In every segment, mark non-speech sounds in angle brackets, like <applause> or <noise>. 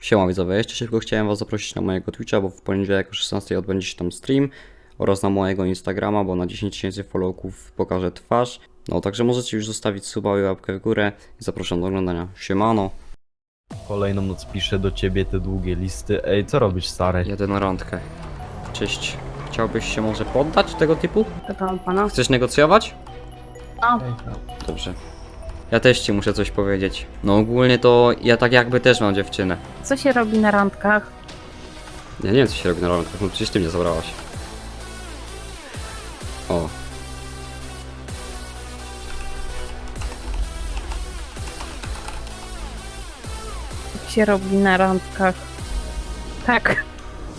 Siema widzowie, jeszcze szybko chciałem was zaprosić na mojego Twitcha, bo w poniedziałek o 16 odbędzie się tam stream oraz na mojego Instagrama, bo na 10 tysięcy followków pokażę twarz. No także możecie już zostawić suba i łapkę w górę i zapraszam do oglądania. Siemano, Kolejną noc piszę do ciebie te długie listy. Ej, co robisz, stary? jadę na randkę. Cześć, chciałbyś się może poddać tego typu? Pytam pana. Chcesz negocjować? No, Dobrze. Ja też ci muszę coś powiedzieć. No ogólnie to ja tak jakby też mam dziewczynę. co się robi na randkach? Ja nie wiem co się robi na randkach, no przecież ty mnie zabrałaś. O. Co się robi na randkach? Tak.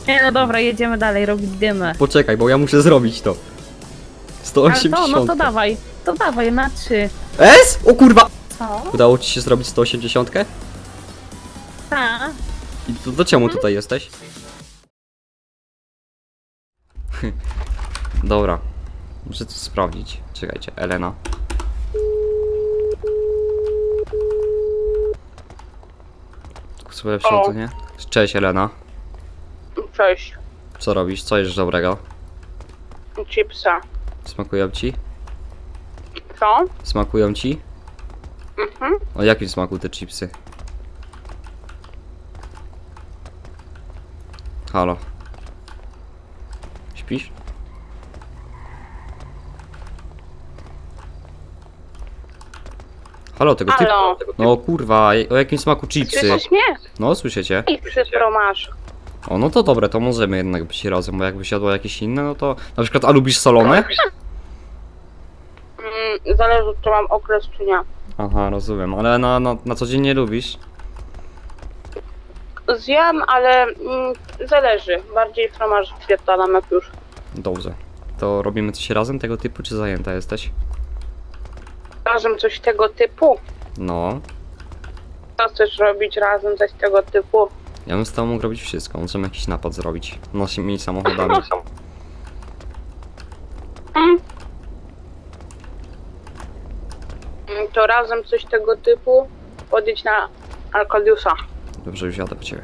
Nie, no dobra, jedziemy dalej, robić dymy. Poczekaj, bo ja muszę zrobić to. Ale 180. to, no to dawaj, to dawaj, na trzy. S? O kurwa! Co? Udało ci się zrobić 180? Ta. I to do czemu tutaj jesteś? <laughs> Dobra. Muszę to sprawdzić. Czekajcie, Elena. Sobie lepszą, to nie? Cześć Elena. Cześć, Co robisz? Co jest dobrego? chipsa. Smakują ci? Co? Smakują ci? Mhm. O jakim smaku te chipsy? Halo. Śpisz? Halo, tego typu. Halo, No kurwa, o jakim smaku chipsy? słyszysz mnie? No, słyszycie? Chipsy pro masz. O, no to dobre, to możemy jednak być razem, bo jakby siadło jakieś inne, no to... Na przykład, a lubisz solone? Zależy, czy mam okres, czy nie. Aha, rozumiem, ale na, na, na co dzień nie lubisz? Zjem, ale mm, zależy. Bardziej fromaż wpierdalam jak już. Dobrze. To robimy coś razem tego typu, czy zajęta jesteś? Razem coś tego typu. No, Co chcesz robić razem coś tego typu? ja bym z tobą mógł robić wszystko. Możemy jakiś napad zrobić. Naszymi samochodami. <laughs> Mm. Mm, To razem coś tego typu. Podjedź na Arkadiusa. Dobrze, już jadę po ciebie.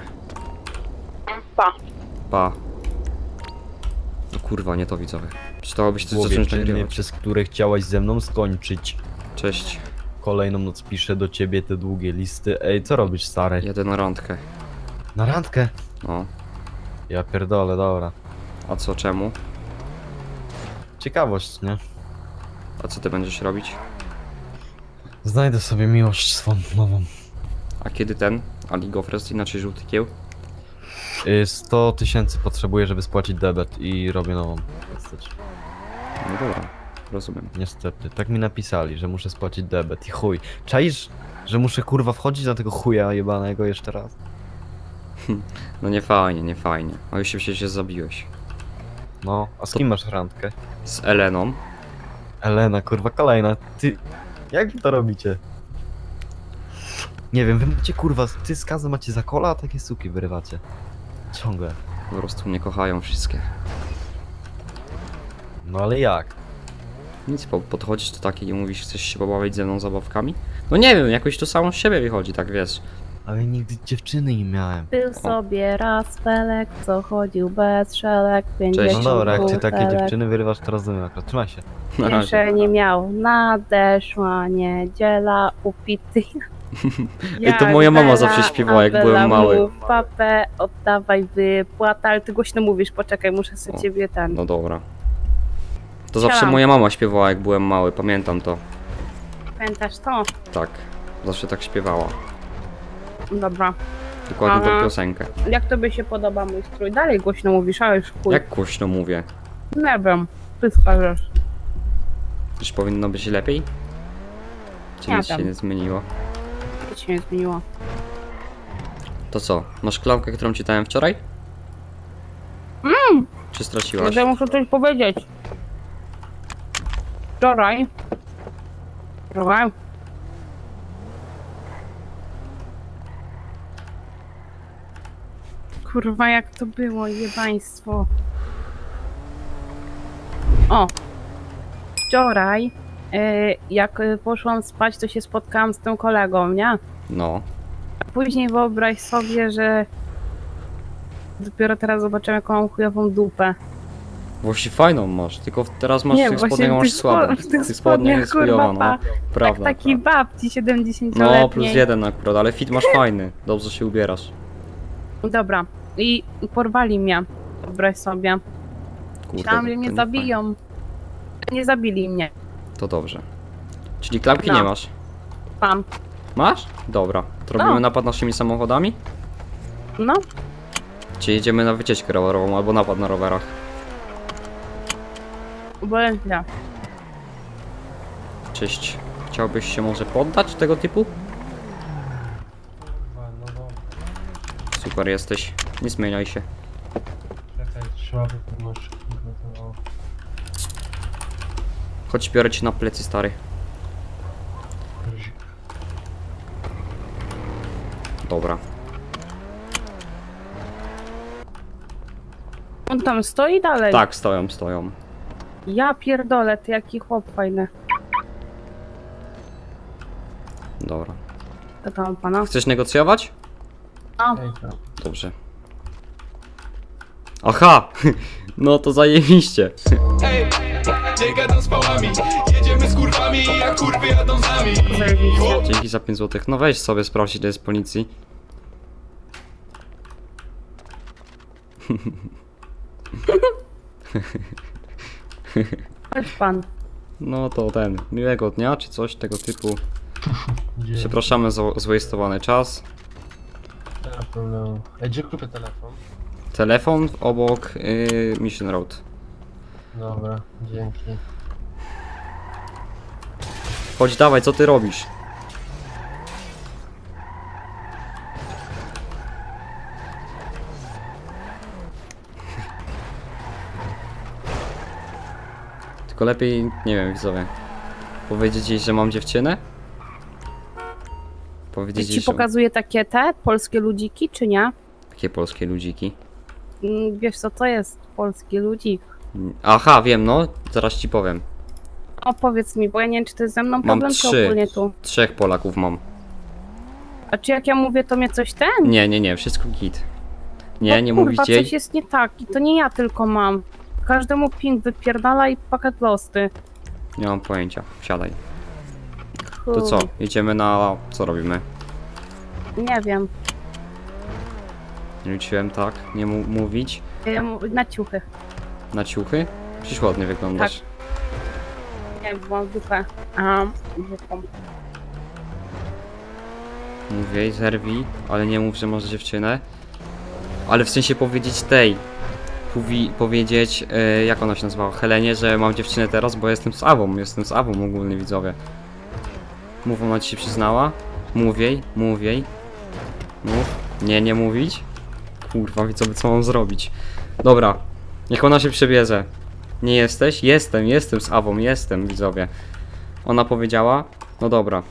Mm, Pa. Pa. No kurwa, nie to widzowie. Przydałoby się coś Głowie zacząć czyny, nagrywać. przez które chciałaś ze mną skończyć. Cześć, Kolejną noc piszę do ciebie te długie listy. Ej, co robisz, stary? jadę na randkę. Na randkę? No. Ja pierdolę, dobra. A co, czemu? Ciekawość, nie? A co ty będziesz robić? Znajdę sobie miłość swą nową. A kiedy ten? A League of Legends, inaczej żółty kieł? Y, 100 tysięcy potrzebuję, żeby spłacić debet i robię nową. No dobra, rozumiem. Niestety, tak mi napisali, że muszę spłacić debet i chuj. Czaisz, że muszę kurwa wchodzić na tego chuja jebanego jeszcze raz? No nie fajnie, nie fajnie. A już się przecież zabiłeś. No, a z kim masz randkę? Z Eleną. Elena, kurwa, kolejna. Ty, jak wy to robicie? Nie wiem, wy macie kurwa, ty z macie za kola, a takie suki wyrywacie. Ciągle. Po prostu mnie kochają wszystkie. No ale jak? Nic, po, podchodzisz do takiej i mówisz, chcesz się pobawić ze mną zabawkami? No nie wiem, jakoś to samo z siebie wychodzi, tak wiesz. Ale nigdy dziewczyny nie miałem. Był sobie raz felek, co chodził bez szelek, No 50 dobra, jak ty takie butelek. dziewczyny wyrywasz, to rozumiem akurat. Trzymaj się. Na razie. Jeszcze nie miał, nadeszła niedziela, upity. <laughs> Ej, to moja mama zawsze śpiewała, jak byłem mały. Papę, oddawaj wypłata, ale ty głośno mówisz, poczekaj, muszę sobie O, ciebie ten... No dobra. To zawsze Siadam. moja mama śpiewała, jak byłem mały, pamiętam to. Pamiętasz to? Tak. Zawsze tak śpiewała. Dobra. Dokładnie tą Aha. piosenkę. Jak tobie się podoba mój strój? Dalej głośno mówisz, ale już chuj. Jak głośno mówię? Nie wiem, ty skażesz. Czyż powinno być lepiej? Czy Ja nic się nie zmieniło? Nic się nie zmieniło. To co? Masz klamkę, którą ci dałem wczoraj? Mm. Czy straciłaś? Może muszę coś powiedzieć. Wczoraj. Wczoraj. Kurwa, jak to było, jebaństwo. O. Wczoraj, y, jak y, poszłam spać, to się spotkałam z tym kolegą, nie? No. A później wyobraź sobie, że dopiero teraz zobaczymy, jaką mam chujową dupę. Właśnie fajną masz, tylko teraz masz w tych spodniach masz słabą. W tych spodniach, jest chujowa, no. pa, Prawda. tak prawda. babci 70 No, plus jeden akurat, ale fit masz fajny. Dobrze się ubierasz. Dobra. I porwali mnie. Wyobraź sobie. Kurde, Myślałam, że mnie nie zabiją. Nie zabili mnie. fajnie. To dobrze. Czyli klapki No. nie masz? Mam. Masz? Dobra. To robimy No. napad naszymi samochodami? No, Czy jedziemy na wycieczkę rowerową albo napad na rowerach? obojętnie. Cześć. Chciałbyś się może poddać tego typu? No dobra, Super jesteś. Nie zmieniaj się. czekaj, trzeba. Chodź, biorę cię na plecy, stary. Dobra. On tam stoi dalej. Tak, stoją, stoją. Ja pierdolę, ty jaki chłop fajny. Dobra. To tam pana. Chcesz negocjować? Tam. Dobrze. Aha! <laughs> No to zajebiście. Ej, nie gadam z pałami Jedziemy z kurwami, jak kurwy jadą z nami Zajebiście. Dzięki za 5 zł. No weź sobie sprawdź ile jest policji. <laughs> Chodź pan. No to ten. Miłego dnia czy coś tego typu. Przepraszamy za zwastowany czas. Nie ma problemu. Ej, gdzie kupię telefon? Telefon obok yy, Mission Road. Dobra, dzięki. Chodź dawaj, co ty robisz? <laughs> Tylko lepiej, nie wiem, widzowie. Powiedzieć jej, że mam dziewczynę? Czy Powiedzieć ci jej, że... pokazuje takie te polskie ludziki, czy nie? Takie polskie ludziki. Mm, Wiesz co to jest polski ludzik? Aha, wiem, no. Zaraz ci powiem. Opowiedz mi, bo ja nie wiem, czy to jest ze mną Mam problem, czy trzy. ogólnie tu. Trzech Polaków mam. A czy jak ja mówię, to mnie coś ten? Nie, nie, nie, wszystko git. Nie, nie kurwa, mówić jej. coś jest nie tak i to nie ja tylko mam. Każdemu ping wypierdala i pakiet losty. Nie mam pojęcia. Wsiadaj. To Chuj. co? Jedziemy na... Co robimy? Nie wiem. Nie liczyłem tak, nie mu mówić. Ja mu- Na ciuchy. Na ciuchy? Przecież ładnie wyglądasz. Nie wiem, bo mam dupę. A, dupą. Mówię zerwij, ale nie mów, że masz dziewczynę. Ale w sensie powiedzieć tej. Mówi, powiedzieć, e, jak ona się nazywała? Helenie, że mam dziewczynę teraz, bo jestem z Awą. Jestem z Awą ogólnie widzowie. Mów, ona ci się przyznała. Mów jej, mów jej. Mów. Nie, nie mówić. Kurwa, widzowie, co mam zrobić? Dobra, niech ona się przebierze. Nie jesteś? Jestem, jestem z Awą, jestem, widzowie. Ona powiedziała? No dobra.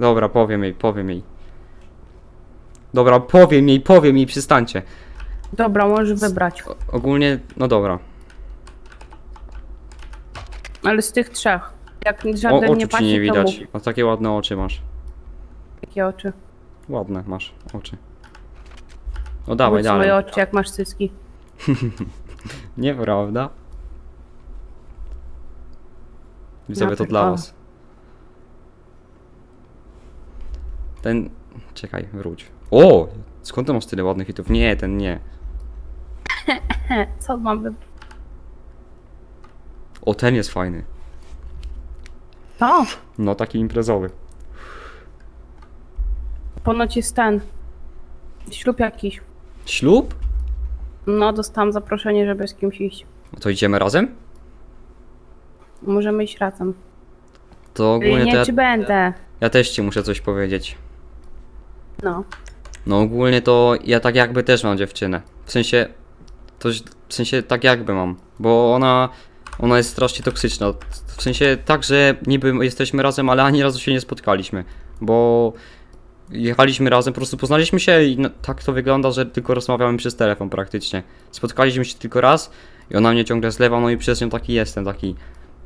Dobra, powiem jej, powiem jej. Dobra, powiem jej, powiem jej, przystańcie. Dobra, możesz wybrać. O, ogólnie, no dobra. Ale z tych trzech. Jak O, żaden oczu nie ci nie to widać. mów. A takie ładne oczy masz. Jakie oczy? Ładne masz oczy. No dawaj, Wróć dalej. moje oczy, jak masz cycki. <laughs> Nieprawda? Widzowie, to dla was. Ten... Czekaj, wróć. O! Skąd ty masz tyle ładnych hitów? Nie, ten nie. <laughs> Co mam? O, ten jest fajny. To! No, taki imprezowy. Ponoć jest ten. Ślub jakiś. Ślub? No, dostałam zaproszenie, żeby z kimś iść. To idziemy razem? Możemy iść razem. To ogólnie nie, to ja, czy będę. ja też ci muszę coś powiedzieć. No. No ogólnie to ja tak jakby też mam dziewczynę. W sensie, to, w sensie tak jakby mam, bo ona, ona jest strasznie toksyczna. W sensie tak, że niby jesteśmy razem, ale ani razu się nie spotkaliśmy, bo jechaliśmy razem, po prostu poznaliśmy się i no, tak to wygląda, że tylko rozmawiamy przez telefon praktycznie. Spotkaliśmy się tylko raz i ona mnie ciągle zlewa, no i przez nią taki jestem, taki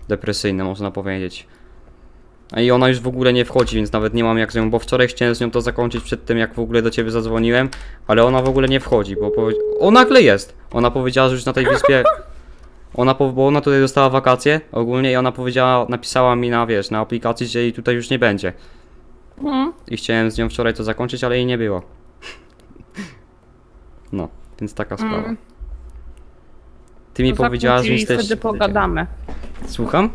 depresyjny można powiedzieć. A i ona już w ogóle nie wchodzi, więc nawet nie mam jak z nią, bo wczoraj chciałem z nią to zakończyć przed tym, jak w ogóle do ciebie zadzwoniłem, ale ona w ogóle nie wchodzi, bo powie... O, nagle jest! Ona powiedziała, że już na tej wyspie... Ona, po... bo ona tutaj dostała wakacje ogólnie i ona powiedziała, napisała mi na, wiesz, na aplikacji, że jej tutaj już nie będzie. Mhm. I chciałem z nią wczoraj to zakończyć, ale jej nie było. No, więc taka sprawa. Mm. Ty mi powiedziałaś, że i jesteś... wtedy pogadamy. Słucham?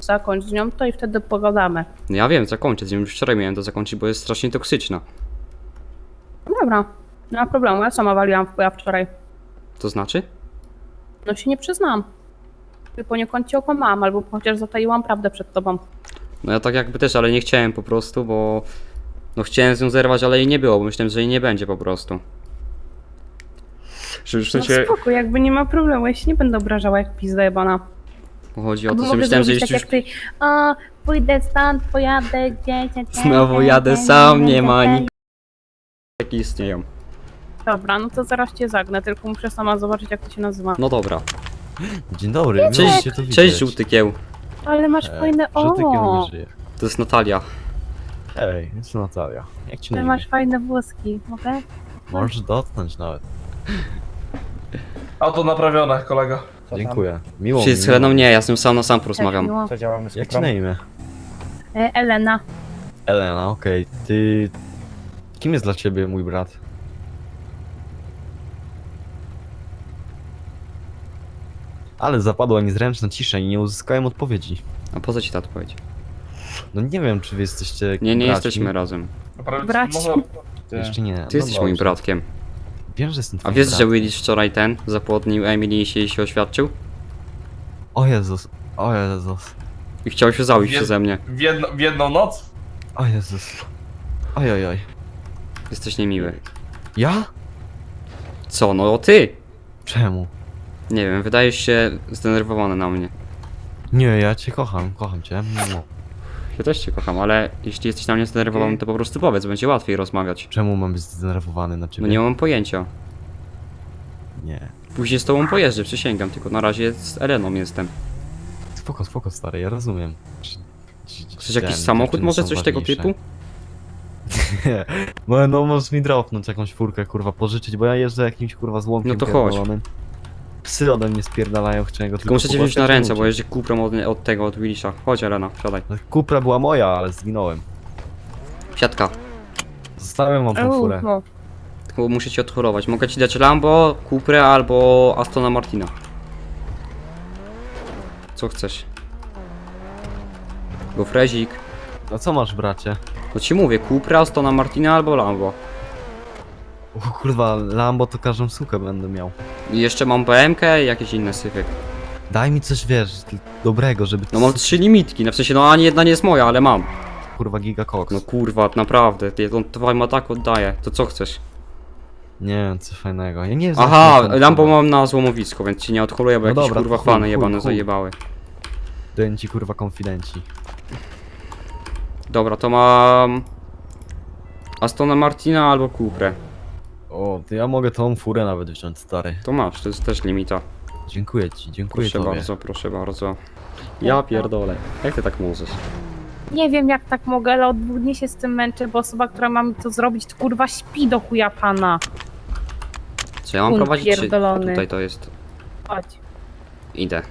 Zakończ z nią to i wtedy pogadamy. No ja wiem, zakończę z nią. Już wczoraj miałem to zakończyć, bo jest strasznie toksyczna. Dobra, nie ma problemu, ja sama waliłam w chuja wczoraj. To znaczy? No się nie przyznam. I poniekąd cię okłamałam, albo chociaż zataiłam prawdę przed tobą. No ja tak jakby też, ale nie chciałem po prostu, bo... No chciałem z nią zerwać, ale jej nie było, bo myślałem, że jej nie będzie po prostu. Że już w No sensie... spoko, jakby nie ma problemu, ja się nie będę obrażała jak pizda jebana. Chodzi o Albo to, że mogę myślałem, że zrobić tak już... jak ty, o, pójdę stąd, pojadę gdzieś... Znowu jadę sam, nie ma nikogo. Jakie istnieją. Dobra, no to zaraz cię zagnę, tylko muszę sama zobaczyć jak to się nazywa. No dobra. Dzień dobry, miło Cześć, się tu widzieć. cześć żółty kieł. Ale masz Ej, fajne... Kieł O, żyje. To jest Natalia. Hej, jest Natalia. Jak ci na ty imię? masz fajne włoski, mogę? Możesz dotknąć nawet. Auto naprawione, kolego. Dziękuję. Miło mi, Czy z miło Heleną nie, ja z nią sam na sam Tak, porozmawiam. miło. Co działamy z Jak ci na imię? E, Elena. Elena, okej. Ty... Kim jest dla ciebie mój brat? Ale zapadła niezręczna cisza i nie uzyskałem odpowiedzi. A po co ci ta odpowiedź? No nie wiem, czy wy jesteście Nie, nie braćmi. jesteśmy razem. Naprawdę, może- Ty. Jeszcze nie. Ty jesteś moim dobrze. bratkiem. Wiem, że jestem A twoim wiesz, że bratem. Willis wczoraj ten zapłodnił Emily i się, się oświadczył? O Jezus, o Jezus, I chciał się zabić Wie- przeze mnie. W, jedno, w jedną noc? o Jezus. Oj, oj, oj. Jesteś niemiły. Ja? Co, no ty! Czemu? Nie wiem, wydajesz się zdenerwowany na mnie. Nie, ja cię kocham, kocham cię. No. Ja też cię kocham, ale jeśli jesteś na mnie zdenerwowany, to po prostu powiedz, będzie łatwiej rozmawiać. Czemu mam być zdenerwowany na ciebie? No nie mam pojęcia. Nie. Później z tobą pojeżdżę, przysięgam, tylko na razie z Eleną jestem. Spoko, spoko, stary, ja rozumiem. Czy- czy- Chcesz jakiś ten, samochód, dziewczyny może są coś tego ważniejsze. typu? <laughs> Nie. No, no możesz mi dropnąć jakąś furkę, kurwa, pożyczyć, bo ja jeżdżę jakimś, kurwa, złomkiem No to chodź. pierdolonym. Psy ode mnie spierdalają, chciałem go Tylko muszę cię wziąć na ręce, bo jeździ kuprą od, od tego, od Willisa. Chodź Elena, wsiadaj. Kupra była moja, ale zginąłem. Siatka. Zostawiam wam tą furę. no. Tylko muszę ci odchorować. Mogę ci dać Lambo, Cuprę albo Astona Martina. Co chcesz? Gofrezik. A co masz, bracie? No ci mówię, Cupra, Astona Martina albo Lambo. O kurwa, Lambo to każdą sukę będę miał. I jeszcze mam BMK i jakieś inne syfy. Daj mi coś, wiesz, dobrego, żeby... No mam trzy limitki, no w sensie no ani jedna nie jest moja, ale mam. Kurwa, giga koks. No kurwa, naprawdę, ty- on to ma tak oddaje. To co chcesz? Nie wiem, coś fajnego. Ja nie znam Aha, Lambo mam na złomowisko, więc ci nie odholuję, bo No jakieś dobra, kurwa chuj, fany chuj, jebane chuj. zajebały. Daję ci kurwa konfidenci. Dobra, to mam... Astona Martina albo Cuprę. O, to ja mogę tą furę nawet wziąć, stary. To masz, to jest też limita. Dziękuję ci, dziękuję Proszę tobie. bardzo, proszę bardzo. Ja pierdolę. Jak ty tak możesz? Nie wiem jak tak mogę, ale od dwóch dni się z tym męczę, bo osoba, która ma mi to zrobić, to kurwa śpi do chuja pana. Co ja mam Kun prowadzić, czy pierdolony. tutaj to jest? Chodź. Idę.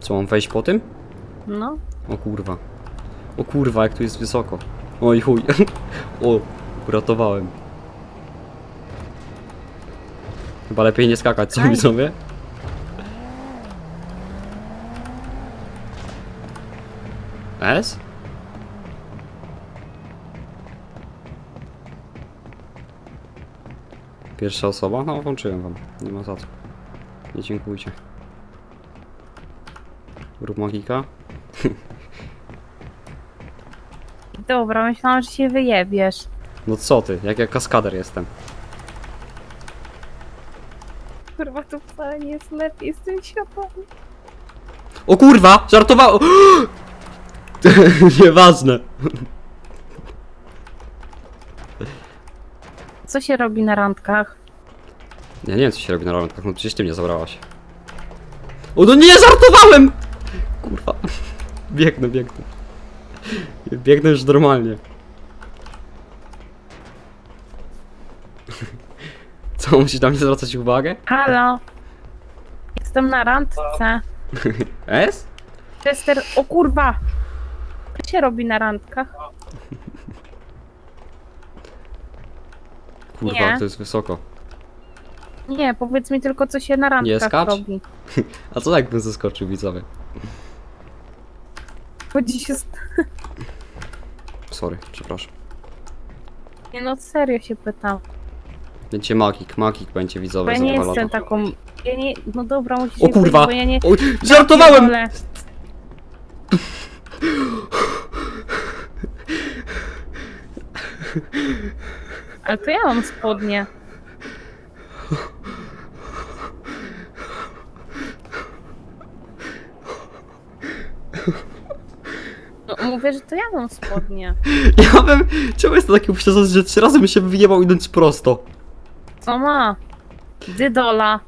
Co, mam wejść po tym? No. O kurwa. O kurwa, jak tu jest wysoko. Oj chuj. <laughs> o, uratowałem. Chyba lepiej nie skakać, co mi sobie? S? Pierwsza osoba? No, włączyłem wam. Nie ma za co. Nie dziękujcie. Rób magika. <laughs> Dobra, myślałam, że się wyjebiesz. No co ty, jak ja kaskader jestem. Kurwa, to wcale nie jest lepiej z tym światłem. O kurwa! Żartowało! <gasps> Nieważne. Co się robi na randkach? Ja nie wiem co się robi na randkach, no przecież ty mnie zabrałaś. O no nie, żartowałem! Kurwa. <laughs> Biegnę, biegnę. Biegnę już normalnie. <laughs> Co, musisz na mnie zwracać uwagę? Halo? Jestem na randce. <laughs> S? Chester, o kurwa! Co się robi na randkach? Kurwa, Nie. to jest wysoko. Nie, powiedz mi tylko, co się na randkach skacz? robi. <laughs> A co jakbym zaskoczył widzowie? Chodzi się... z- Sorry, przepraszam. Nie no, serio się pytam. Będzie magik, magik będzie Bo widzowie ja za nie dwa jestem lata. taką... Ja nie... No dobra, musisz O kurwa! powiedzieć, bo ja nie... O, żartowałem! Ale to ja mam spodnie. Mówię, że to ja mam spodnie. <laughs> Ja bym... Czemu jest to takie upośledzone, że trzy razy bym się wyjebał idąc prosto? Co ma? Dydola.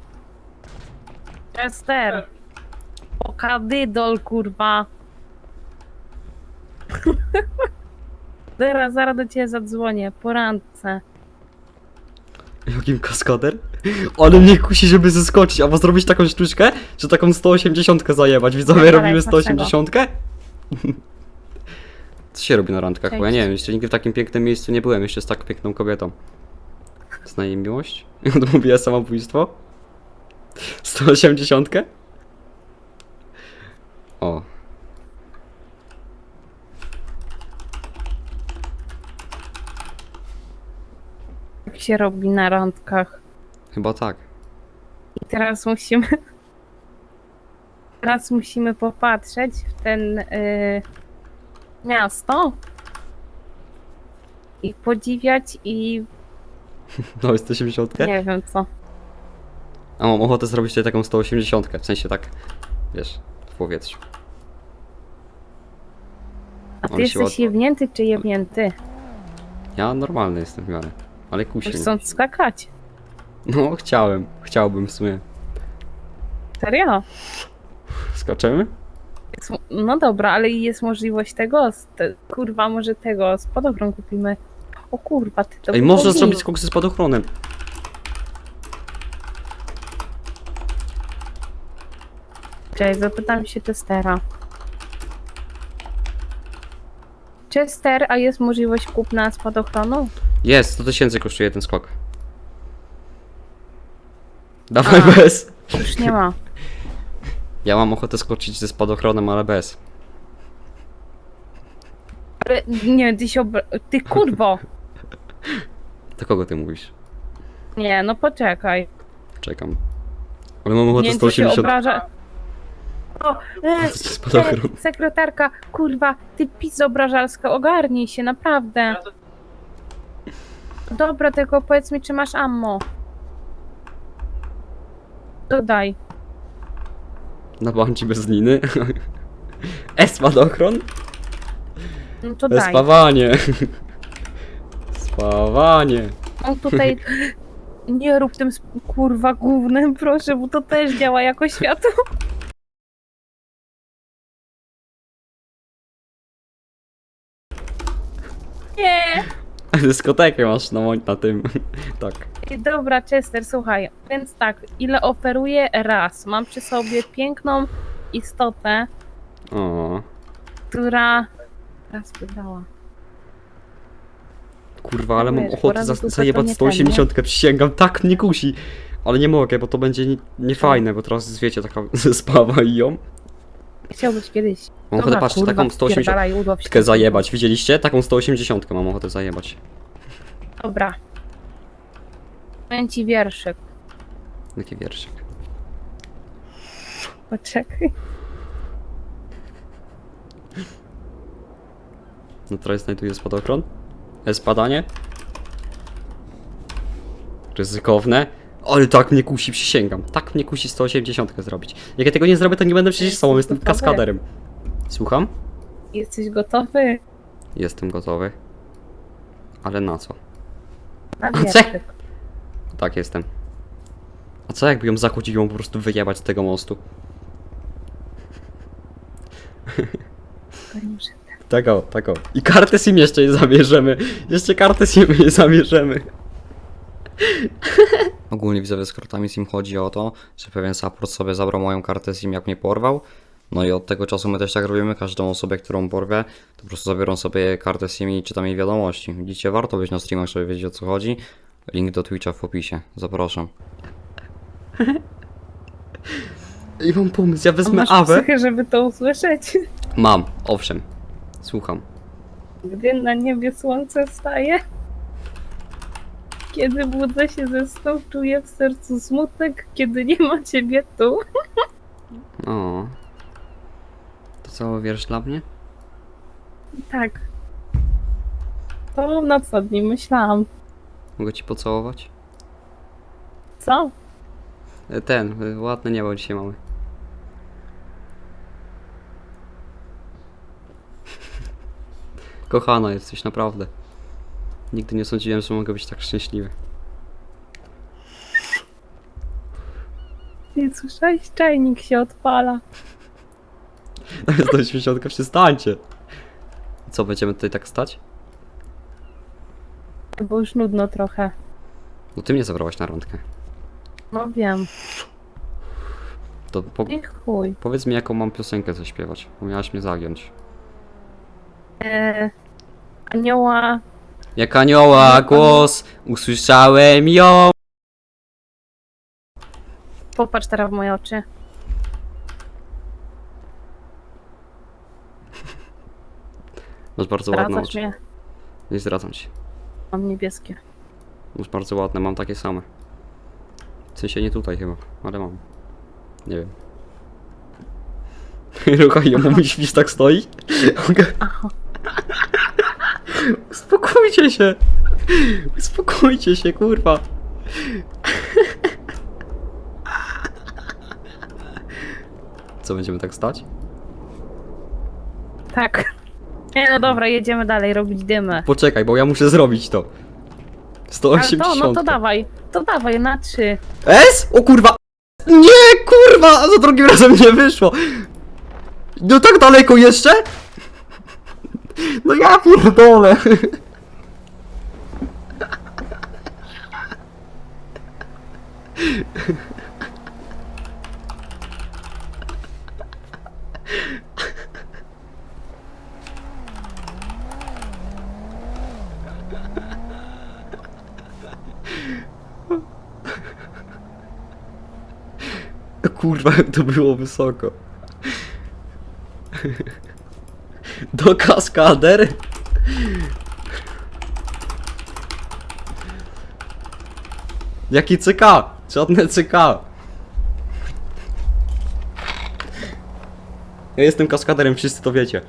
Chester. Oka dydol, kurwa. <laughs> Zaraz, zaraz do ciebie zadzwonię, po randce. Jakim kaskader? Ale mnie kusi, żeby zeskoczyć, albo zrobić taką sztuczkę, że taką 180 zajebać. Widzowie, Dobra, robimy jak 180? Co się robi na randkach? Bo ja nie wiem, jeszcze nigdy w takim pięknym miejscu nie byłem, jeszcze z tak piękną kobietą. Znaje miłość? <laughs> Odmówiła samobójstwo? 180? O. Jak się robi na randkach. Chyba tak. I teraz musimy... <laughs> Teraz musimy popatrzeć w ten... y, miasto. I podziwiać i... No, jest 180? nie wiem co. A mam ochotę zrobić tutaj taką 180, w sensie tak, wiesz, w powietrzu. A ty On się jesteś łatwo- jebnięty czy jebnięty? Ja normalny jestem w miarę, ale kusi mnie. Chcą skakać. No, chciałem, chciałbym w sumie. Serio? Skaczemy? Jest, no dobra, ale jest możliwość tego, te, kurwa, może tego, spadochron kupimy. O kurwa, ty to Ej, można zrobić miło. koksy z spadochronem. Cześć, zapytam się testera. Chester, a jest możliwość kupna spadochronu? Jest, 100 tysięcy kosztuje ten skok. Dawaj A. bez. Już nie ma. Ja mam ochotę skoczyć ze spadochronem, ale bez. Ale nie, ty się obra... Ty kurwo! Do kogo ty mówisz? Nie, no poczekaj. Czekam. Ale mam ochotę Nie, ty się 180 obraża... O, e, spadochron. e, sekretarka, kurwa, ty pizza obrażalska, ogarnij się, naprawdę. Dobra, tylko powiedz mi, czy masz ammo. Dodaj. Nabałam ci bez liny. <laughs> E, spadochron? No to E, daj. spawanie. <laughs> Spawanie. On tutaj. <laughs> Nie rób tym kurwa głównym, proszę, bo to też działa jako światło. Nie! <laughs> Dyskotekę masz na, moim- na tym. <laughs> tak. Ej, Dobra, Chester, słuchaj. Więc tak, ile oferuję raz? Mam przy sobie piękną istotę, O. która. Raz wybrała. Kurwa, ale mam Wiesz, ochotę za, to zajebać nie ten, 180, przysięgam, tak mnie kusi. Ale nie mogę, bo to będzie nie- niefajne, bo teraz wiecie, taka <laughs> spawa i ją. Chciałbyś kiedyś. Mam ochotę, patrzcie, taką 180 wpierdalaj, udław się. zajebać, widzieliście? Taką 180 mam ochotę zajebać. Dobra. Powiem ci wierszyk. Jaki wierszyk. Poczekaj. No teraz znajduję spadochron. E, spadanie. Ryzykowne. Ale tak mnie kusi, przysięgam. Tak mnie kusi 180 zrobić. Jak ja tego nie zrobię, to nie będę przecież sobą, jestem Gotowe. kaskaderem. Słucham? Jesteś gotowy? Jestem gotowy. Ale na co? Na A, wierszyk. Tak, jestem. A co jakby ją zakłócić i ją po prostu wyjebać z tego mostu? Muszę- Tego, tego. I kartę SIM jeszcze nie zabierzemy. Jeszcze kartę SIM nie zabierzemy. <laughs> Ogólnie widzowie z kartami SIM chodzi o to, że pewien support sobie zabrał moją kartę SIM jak mnie porwał. No i od tego czasu my też tak robimy, każdą osobę, którą porwę, to po prostu zabiorą sobie kartę SIM i czytam jej wiadomości. Widzicie, warto być na streamach, żeby wiedzieć o co chodzi. Link do Twitcha w opisie, zapraszam. I mam pomysł, ja A wezmę masz Awę. psychę, żeby to usłyszeć. Mam, owszem. Słucham. Gdy na niebie słońce wstaje. Kiedy budzę się ze snu, czuję w sercu smutek, kiedy nie ma ciebie tu. O. To cały wiersz dla mnie? Tak. To na co dni myślałam. Mogę ci pocałować? Co? E, Ten, e, ładne niebo dzisiaj mamy. <laughs> Kochana jesteś, naprawdę. Nigdy nie sądziłem, że mogę być tak szczęśliwy. Nie słyszałeś? Czajnik się odpala. <laughs> Zamiast do śmieciątka przestańcie. Co, będziemy tutaj tak stać? Bo już nudno trochę. No ty mnie zabrałaś na randkę. No wiem. To po, I chuj. powiedz mi jaką mam piosenkę zaśpiewać, bo miałaś mnie zagiąć. Eee, anioła. Jak anioła głos, usłyszałem ją. Popatrz teraz w moje oczy. Masz bardzo ładne oczy. mnie. Nie zdradzam ci. Mam niebieskie. Masz bardzo ładne, mam takie same. W sensie nie tutaj chyba, ale mam. Nie wiem. <laughs> Ruchaj ją, świś tak stoi. <laughs> Okej. Aha. Uspokójcie się. Uspokójcie się, kurwa. Co, będziemy tak stać? Tak. Nie, no dobra, jedziemy dalej robić dymy. Poczekaj, bo ja muszę zrobić to. Ale 180. to, no to dawaj. To dawaj, na trzy. S? O kurwa! Nie, kurwa! Za drugim razem nie wyszło! No tak daleko jeszcze? No ja pierdolę! Kurwa, to było wysoko. Do kaskader? Jaki CK? Żadne CK. Ja jestem kaskaderem, wszyscy to wiecie.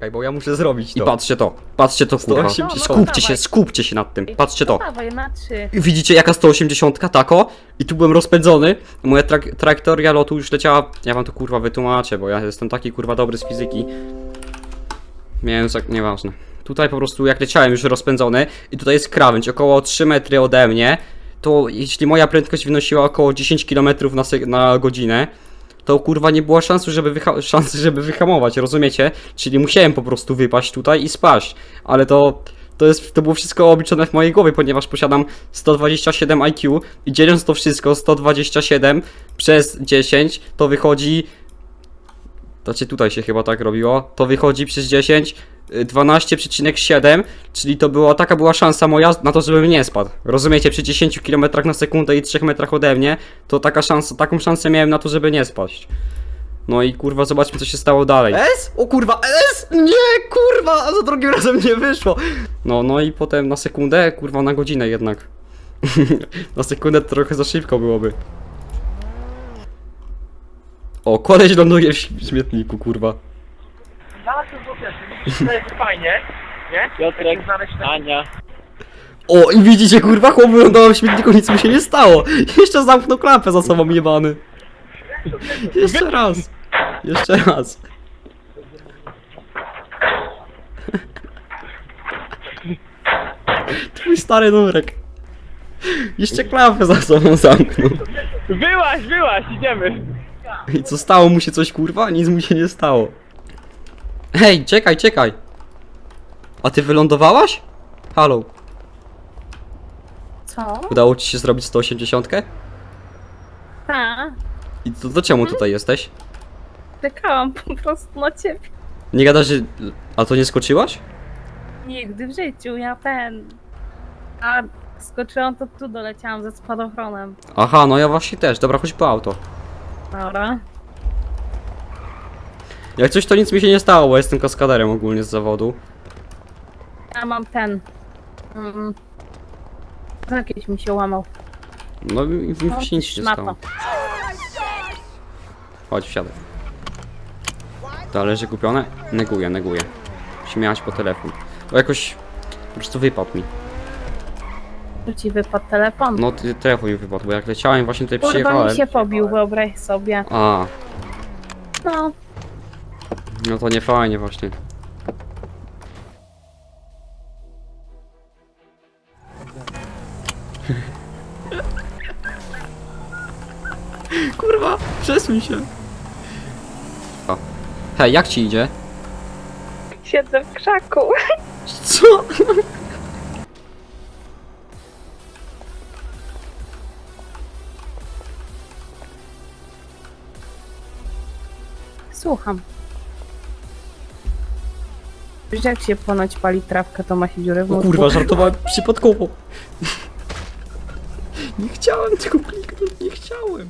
Ej, bo ja muszę zrobić to. I patrzcie to, patrzcie to kurwa. 180. Skupcie się, Dawaj. skupcie się nad tym. Patrzcie to. Dawaj, na trzy. Widzicie jaka 180 tako? I tu byłem rozpędzony. Moja trak trajektoria lotu już leciała. Ja wam to kurwa wytłumaczę, bo ja jestem taki kurwa dobry z fizyki. Miałem zak... nieważne. Tutaj po prostu jak leciałem już rozpędzony i tutaj jest krawędź około 3 metry ode mnie, to jeśli moja prędkość wynosiła około 10 km na, na godzinę, to kurwa nie było szansy, żeby, wyha- <laughs> szansy, żeby wyhamować, rozumiecie? Czyli musiałem po prostu wypaść tutaj i spaść. Ale to, to, jest, to było wszystko obliczone w mojej głowie, ponieważ posiadam 127 IQ i dzieląc to wszystko 127 przez 10 to wychodzi znaczy tutaj się chyba tak robiło, to wychodzi przez 10 y, 12,7, czyli to była taka była szansa moja na to, żebym nie spadł. Rozumiecie, przy 10 km na sekundę i 3 metrach ode mnie, to taka szansa, taką szansę miałem na to, żeby nie spaść. No i kurwa, zobaczmy co się stało dalej. S? O kurwa, S? Nie, kurwa, a za drugim razem nie wyszło. No, no i potem na sekundę, kurwa, na godzinę jednak. <laughs> na sekundę to trochę za szybko byłoby. O, koleś ląduje w śm- śmietniku, kurwa. fajnie, nie? Piotrek, Ania. O, i widzicie, kurwa, chłop wylądował w śmietniku, nic mu się nie stało. Jeszcze zamknął klapę za sobą jebany. Jeszcze raz. Jeszcze raz. Twój stary numerek. Jeszcze klapę za sobą zamknął. Byłaś, byłaś, idziemy. I co stało mu się coś kurwa? Nic mu się nie stało. Hej, czekaj, czekaj. A ty wylądowałaś? Halo, Co? udało ci się zrobić 180? Ta, I to, to czemu tutaj jesteś? czekałam po prostu na ciebie. Nie gadasz, że... A to nie skoczyłaś? Nigdy w życiu, ja ten... A skoczyłam, to tu doleciałam ze spadochronem. Aha, no ja właśnie też. Dobra, chodź po auto. Dobra. Jak coś to nic mi się nie stało, bo jestem kaskaderem ogólnie z zawodu. Ja mam ten... Mm, jakieś mi się łamał. No i mi No, się nic nie szmato. stało. Chodź, wsiadaj. To leży kupione? Neguję, neguję. Śmiałaś po telefon. Bo jakoś... Po prostu wypadł mi. Ci wypadł telefon. No, ty, telefon mi wypadł, bo jak leciałem właśnie tutaj Kurwa przyjechałem... mi się pobił, wyobraź sobie. A, No, no to nie fajnie właśnie. <laughs> Kurwa, przesuń się. O. Hej, jak ci idzie? Siedzę w krzaku. Co? <laughs> słucham. Wiesz, jak się ponoć pali trawkę, to ma się dziurę w O mózgu. kurwa, żartowałem przypadkowo. <laughs> Nie chciałem tego kliknąć, nie chciałem.